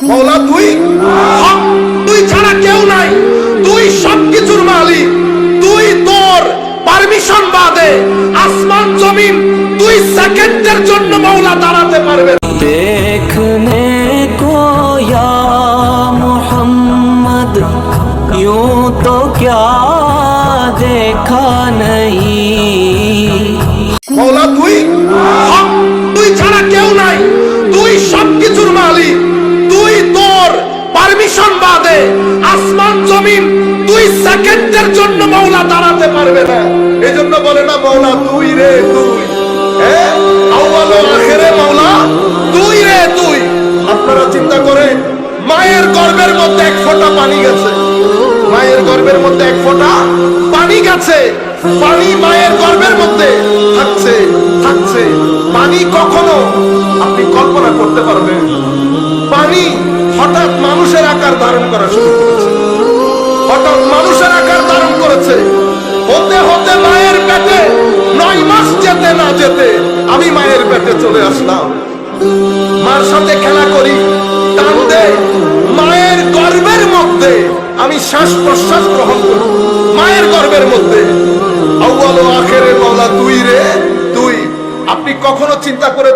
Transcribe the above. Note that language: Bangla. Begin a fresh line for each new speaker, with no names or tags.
মৌলা তুই হক, তুই ছাড়া কেউ নাই তুই সবকিছুর মালিক তুই তোর পারমিশন বাদে আসমান জমিন দুই সেকেন্ডের জন্য মৌলা দাঁড়াতে পারবে না।
देखने को या मोहम्मद यूं तो क्या देखा नहीं
মৌলা তুই হক, সেকেন্ডের জন্য মৌলা দাঁড়াতে পারবে না। এই জন্য বলে না, মৌলা, তুই রে তুই। তুই রে তুই। আপনারা চিন্তা করে মায়ের মধ্যে এক ফোঁটা পানি গেছে। মায়ের মধ্যে এক ফোঁটা পানি গেছে। পানি মায়ের মধ্যে থাকছে থাকছে। পানি কখনো আপনি কল্পনা করতে পারবেন পানি হঠাৎ মানুষের আকার ধারণ করা শুরু করেছে। হঠাৎ মানুষের যেতে আমি মায়ের পেটে চলে আসলাম। মার সাথে খেলা করি, টান মায়ের গর্বের মধ্যে আমি শ্বাস প্রশ্বাস গ্রহণ করি। মায়ের গর্বের মধ্যে আউ্বাল আখেরে মৌলা তুই রে, তুই, আপনি কখনো চিন্তা করে